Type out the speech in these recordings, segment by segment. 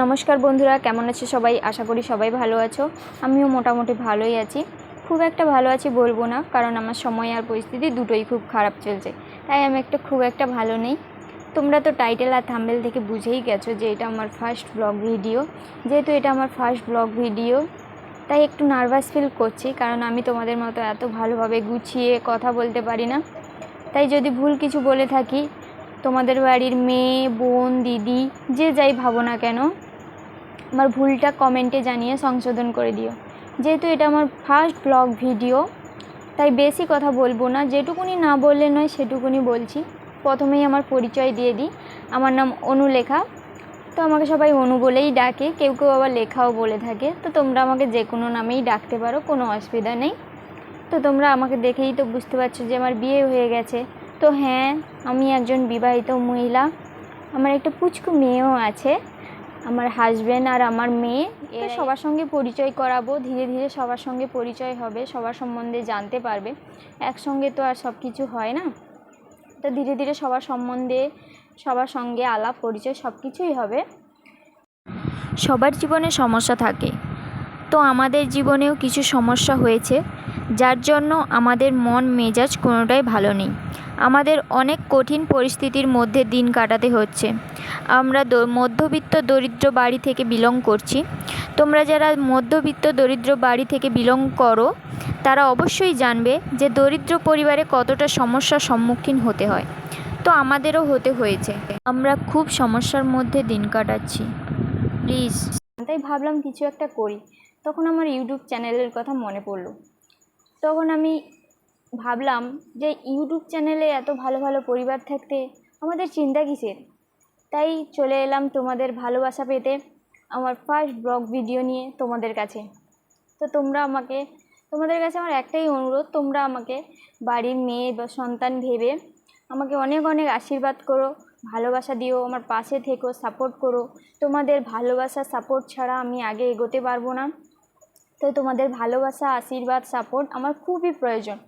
নমস্কার বন্ধুরা, কেমন আছে সবাই? আশা করি সবাই ভালো আছো। আমিও মোটামুটি ভালোই আছি। খুব একটা ভালো আছি বলব না, কারণ আমার সময় আর পরিস্থিতি দুটোই খুব খারাপ চলছে। তাই আমি একটা খুব একটা ভালো নেই। তোমরা তো টাইটেল আর থাম্বেল থেকে বুঝেই গেছো যে এটা আমার ফার্স্ট ব্লগ ভিডিও। যেহেতু এটা আমার ফার্স্ট ব্লগ ভিডিও, তাই একটু নার্ভাস ফিল করছি, কারণ আমি তোমাদের মতো এত ভালোভাবে গুছিয়ে কথা বলতে পারি না। তাই যদি ভুল কিছু বলে থাকি তোমাদের বাড়ির মেয়ে, বোন, দিদি, যে যাই ভাবো না কেন, আমার ভুলটা কমেন্টে জানিয়ে সংশোধন করে দিও। যেহেতু এটা আমার ফার্স্ট ব্লগ ভিডিও তাই বেশি কথা বলব না। যেটুকুনি না বললে নয়, সেটুকুনি বলছি। প্রথমেই আমার পরিচয় দিয়ে দিই। আমার নাম অনুলেখা। তো আমাকে সবাই অনু বলেই ডাকে। কেউ কেউ আবার লেখাও বলে থাকে। তো তোমরা আমাকে যে কোনো নামেই ডাকতে পারো, কোনো অসুবিধা নেই। তো তোমরা আমাকে দেখেই তো বুঝতে পারছ যে আমার বিয়ে হয়ে গেছে। তো হ্যাঁ আমি একজন বিবাহিত মহিলা। আমার একটা পুচকু মেয়েও আছে। আমার হাজব্যান্ড আর আমার মেয়ে তো সবার সঙ্গে পরিচয় করাবো ধীরে ধীরে সবার সঙ্গে পরিচয় হবে সবার সম্বন্ধে জানতে পারবে। একসঙ্গে তো আর সব কিছু হয় না। তো ধীরে ধীরে সবার সম্বন্ধে সবার সঙ্গে আলাপ পরিচয় সব কিছুই হবে। সবার জীবনে সমস্যা থাকে। তো আমাদের জীবনেও কিছু সমস্যা হয়েছে। যার জন্য আমাদের মন মেজাজ কোনোটাই ভালো নেই। আমাদের অনেক কঠিন পরিস্থিতির মধ্যে দিন কাটাতে হচ্ছে। আমরা মধ্যবিত্ত দরিদ্র বাড়ি থেকে বিলং করছি। তোমরা যারা মধ্যবিত্ত দরিদ্র বাড়ি থেকে বিলং করো, তারা অবশ্যই জানবে যে দরিদ্র পরিবারে কতটা সমস্যার সম্মুখীন হতে হয়। তো আমাদেরও হতে হয়েছে। আমরা খুব সমস্যার মধ্যে দিন কাটাচ্ছি। প্লিজ। তাই ভাবলাম কিছু একটা করি। তখন আমার ইউটিউব চ্যানেলের কথা মনে পড়ল। তখন আমি ভাবলাম যে ইউটিউব চ্যানেলে এত ভালো ভালো পরিবার থাকতে আমাদের চিন্তা কিসের? তাই চলে এলাম তোমাদের ভালোবাসা পেতে আমার ফার্স্ট ব্লগ ভিডিও নিয়ে তোমাদের কাছে। তো তোমরা আমাকে, তোমাদের কাছে আমার একটাই অনুরোধ, তোমরা আমাকে বাড়ির মেয়ে বা সন্তান ভেবে আমাকে অনেক অনেক আশীর্বাদ করো, ভালোবাসা দিও, আমার পাশে থেকো সাপোর্ট করো। তোমাদের ভালোবাসা সাপোর্ট ছাড়া আমি আগে এগোতে পারব না। তো তোমাদের ভালোবাসা, আশীর্বাদ সাপোর্ট আমার খুবই প্রয়োজন।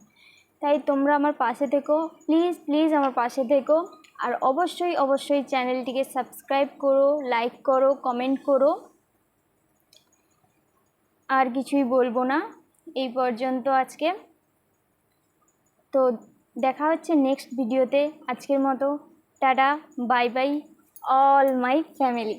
তাই তোমরা আমার পাশে থেকো প্লিজ প্লিজ আমার পাশে থেকো। আর অবশ্যই অবশ্যই চ্যানেলটিকে সাবস্ক্রাইব করো লাইক করো কমেন্ট করো। আর কিছুই বলব না, এই পর্যন্ত আজকে। তো দেখা হচ্ছে নেক্সট ভিডিওতে আজকের মতো, tata bye bye all my family